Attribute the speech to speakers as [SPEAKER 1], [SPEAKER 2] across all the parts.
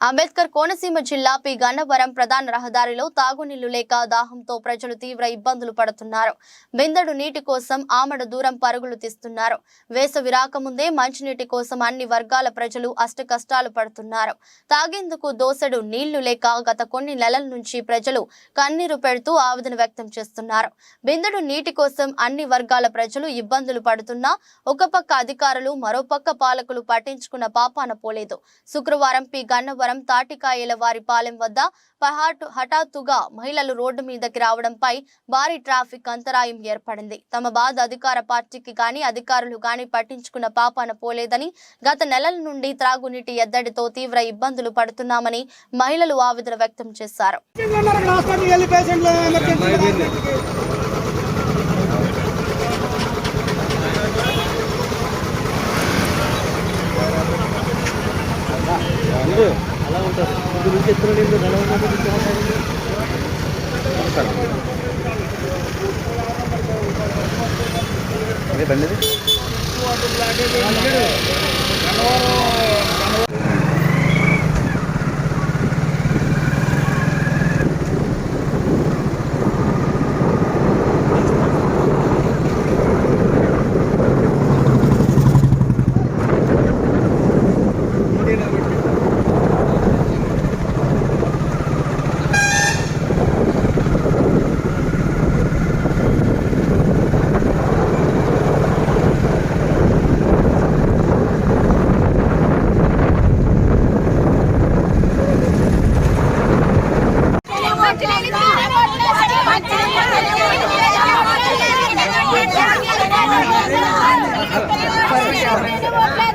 [SPEAKER 1] అంబేద్కర్ కోనసీమ జిల్లా పి గన్నవరం ప్రధాన రహదారిలో తాగునీళ్ళు లేక దాహంతో ప్రజలు తీవ్ర ఇబ్బందులు పడుతున్నారు. బిందెడు నీటి కోసం ఆమడ దూరం పరుగులు తీస్తున్నారు. వేసవి రాకముందే మంచినీటి కోసం అన్ని వర్గాల ప్రజలు అష్ట కష్టాలు పడుతున్నారు. తాగేందుకు దోసెడు నీళ్ళు లేక గత కొన్ని నెలల నుంచి ప్రజలు కన్నీరు పెడుతూ ఆవేదన వ్యక్తం చేస్తున్నారు. బిందెడు నీటి కోసం అన్ని వర్గాల ప్రజలు ఇబ్బందులు పడుతున్నా ఒక పక్క అధికారులు మరోపక్క పాలకులు పట్టించుకున్న పాపాన పోలేదు. శుక్రవారం పి గన్నవరం తాటికాయల వారి పాలెం వద్ద పహాటు హఠాత్తుగా మహిళలు రోడ్డు మీదకి రావడంపై భారీ ట్రాఫిక్ అంతరాయం ఏర్పడింది. తమ బాధ అధికార పార్టీకి గాని అధికారులు గాని పట్టించుకున్న పాపాన పోలేదని గత నెలల నుండి త్రాగునీటి ఎద్దడితో తీవ్ర ఇబ్బందులు పడుతున్నామని మహిళలు ఆవేదన వ్యక్తం చేశారు.
[SPEAKER 2] పేషెంట్లు ఎమర్జెన్సీ
[SPEAKER 3] అదే? బండి అది?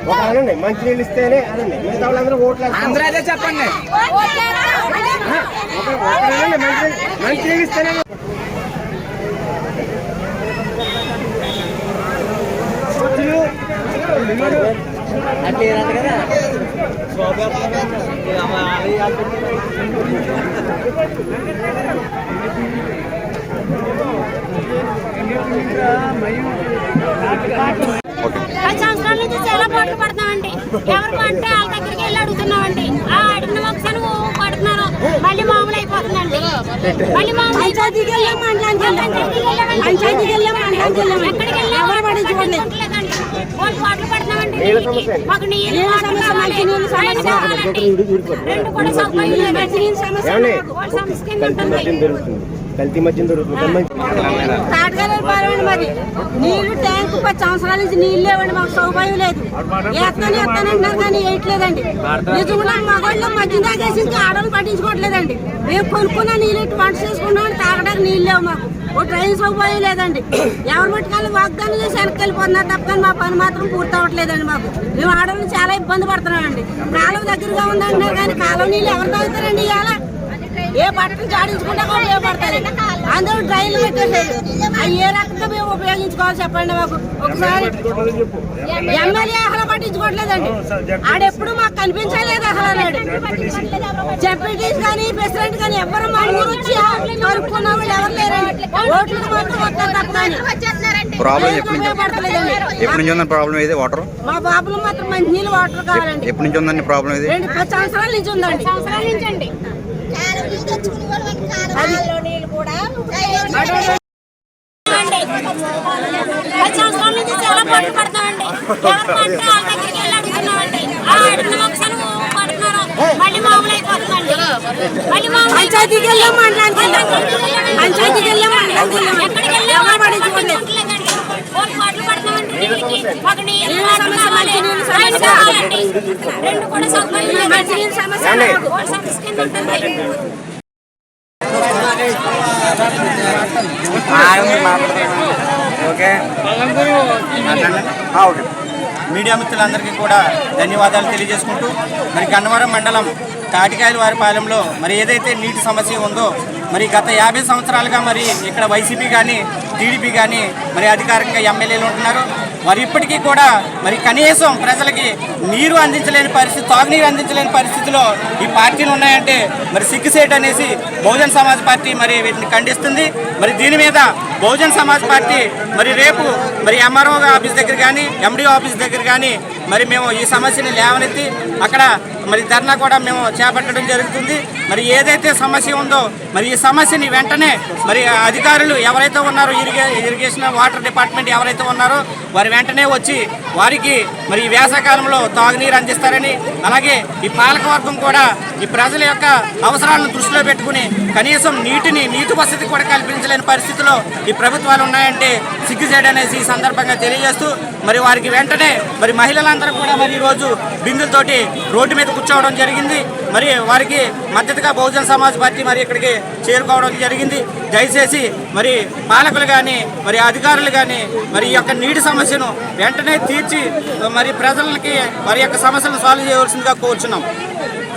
[SPEAKER 3] ఒక అనండి మంచి నీళ్ళు ఇస్తేనే అనండి మిగతా వాళ్ళందరూ ఓట్లు.
[SPEAKER 2] అందరూ అదే చెప్పండి.
[SPEAKER 3] ఒక- ఒక అనండి నీళ్ళు ఇస్తేనే
[SPEAKER 4] పది సంవత్సరాల నుంచి చాలా పాటలు పడుతున్నామండి. ఎవరు అంటే వాళ్ళ దగ్గరికి వెళ్ళి అడుగుతున్నామండి. ఆ అడిగిన ఒకసారి పడుతున్నారు. మళ్ళీ మామూలు అయిపోతుందండి. మళ్ళీ మామూలు పంచాయతీకి వెళ్ళాం ఎక్కడికి వెళ్ళాం ఎవరు పడించుకోలేదు వాళ్ళు పాటలు పడుతున్నామండి మాకు నీళ్ళు
[SPEAKER 3] కల్తీ. మద్యం దొరుకుతుంది.
[SPEAKER 5] మరి. నీళ్ళు ట్యాంకు పది సంవత్సరాల నుంచి నీళ్ళు లేవండి. మాకు సౌకర్యం లేదు. ఎత్తాను ఎత్తాను అంటున్నారు కానీ వేయట్లేదండి. నిజంగా మగవాళ్ళు మధ్య తాగేసి ఇంకా ఆడవాళ్ళు పట్టించుకోవట్లేదండి. మేము కొనుక్కున్న నీళ్ళు ఇటు వంట చేసుకున్నాం తాగడానికి నీళ్ళు లేవు మాకు. ఓ ట్రైన్ సౌకర్యం లేదండి ఎవరు మట్టుకాళ్ళు వాగ్దానం చేసి వెనక్కి వెళ్ళిపోతున్నారు తప్ప కానీ మా పని మాత్రం పూర్తి అవ్వట్లేదండి మాకు. మేము ఆడవాళ్ళు చాలా ఇబ్బంది పడుతున్నామండి. కాలువ దగ్గరగా ఉందంటున్నారు కానీ కాలువ నీళ్ళు ఎవరు తాగుతారండి ఇవాళ? ఏ బట్టలు జాడించుకుంటే కూడా ఉపయోగపడతాయి అందరూ డ్రైన్లు పెట్టేసారు అవి ఏ రకంగా మేము ఉపయోగించుకోవాలి చెప్పండి మాకు. ఒకసారి ఎమ్మెల్యే అసలు పట్టించుకోవట్లేదండి. ఆడెప్పుడు మాకు కనిపించలేదు అసలు అన్నాడు. జెడ్పీటీస్ కానీ ప్రెసిడెంట్ కానీ ఎవరు మా ఊరు వచ్చి కనుక్కున్న వాళ్ళు ఎవరు లేరండి.
[SPEAKER 6] ప్రాబ్లం ఎప్పటి నుంచి ఉందండి ప్రాబ్లం ఇది వాటర్
[SPEAKER 5] మా బాబులు మాత్రం మంచినీళ్ళు వాటర్ కావాలండి.
[SPEAKER 6] ఎప్పటి నుంచి ఉందండి ప్రాబ్లం ఇది
[SPEAKER 5] రెండు పది సంవత్సరాల నుంచి ఉందండి.
[SPEAKER 4] సంవత్సరాల నుంచి అండి. పది సంవత్సరాల నుంచి చాలా పాటలు పడుతున్నామండి మళ్ళీ మామూలు అయిపోతుందండి మళ్ళీ మామూలు
[SPEAKER 5] పంచాయతీకి వెళ్ళాం మండలానికి పంచాయతీకి వెళ్ళాం మండలానికి వెళ్ళాం
[SPEAKER 4] ఎక్కడికి వెళ్ళాం
[SPEAKER 5] ఎవరు పట్టించుకోలేదు
[SPEAKER 4] పట్టించుకోవట్లేదండి. వాళ్ళు
[SPEAKER 6] ఓకే. ఓకే.
[SPEAKER 7] మీడియా మిత్రులందరికీ కూడా ధన్యవాదాలు తెలియజేసుకుంటూ మరి గన్నవరం మండలం తాటికాయల వారిపాలెంలో మరి ఏదైతే నీటి సమస్య ఉందో మరి గత యాభై సంవత్సరాలుగా మరి ఇక్కడ వైసీపీ కానీ టీడీపీ కానీ మరి అధికారికంగా ఎమ్మెల్యేలు ఉంటున్నారు. మరి ఇప్పటికీ కూడా మరి కనీసం ప్రజలకి నీరు అందించలేని పరిస్థితి తాగునీరు అందించలేని పరిస్థితిలో ఈ పార్టీలు ఉన్నాయంటే మరి సిగ్గుసేట్ అనేసి బహుజన్ సమాజ్ పార్టీ మరి వీటిని ఖండిస్తుంది. మరి దీని మీద బహుజన్ సమాజ్ పార్టీ మరి రేపు మరి ఎంఆర్ఓ ఆఫీస్ దగ్గర కానీ ఎండిఓ ఆఫీస్ దగ్గర కానీ మరి మేము ఈ సమస్యని లేవనెత్తి అక్కడ మరి ధర్నా కూడా మేము చేపట్టడం జరుగుతుంది. మరి ఏదైతే సమస్య ఉందో మరి ఈ సమస్యని వెంటనే మరి అధికారులు ఎవరైతే ఉన్నారో ఇరిగే ఇరిగేషన్ వాటర్ డిపార్ట్మెంట్ ఎవరైతే ఉన్నారో వారి వెంటనే వచ్చి వారికి మరి ఈ వేసవకాలంలో తాగునీరు అందిస్తారని అలాగే ఈ పాలకవర్గం కూడా ఈ ప్రజల యొక్క అవసరాలను దృష్టిలో పెట్టుకుని కనీసం నీటిని నీటి వసతి కూడా కల్పించలేని పరిస్థితిలో ఈ ప్రభుత్వాలు ఉన్నాయంటే సిగ్గుచేడు అనేసి ఈ సందర్భంగా తెలియజేస్తూ మరి వారికి వెంటనే మరి మహిళలందరూ కూడా మరి ఈరోజు బిందులతోటి రోడ్డు మీద కూర్చోవడం జరిగింది. మరి వారికి మద్దతుగా బహుజన సమాజ్ పార్టీ మరి ఇక్కడికి చేరుకోవడం జరిగింది. దయచేసి మరి పాలకులు కానీ మరి అధికారులు కానీ మరి ఈ యొక్క నీటి సమస్యను వెంటనే తీర్చి మరి ప్రజలకి వారి యొక్క సమస్యలను సాల్వ్ చేయవలసిందిగా కోరుచున్నాం.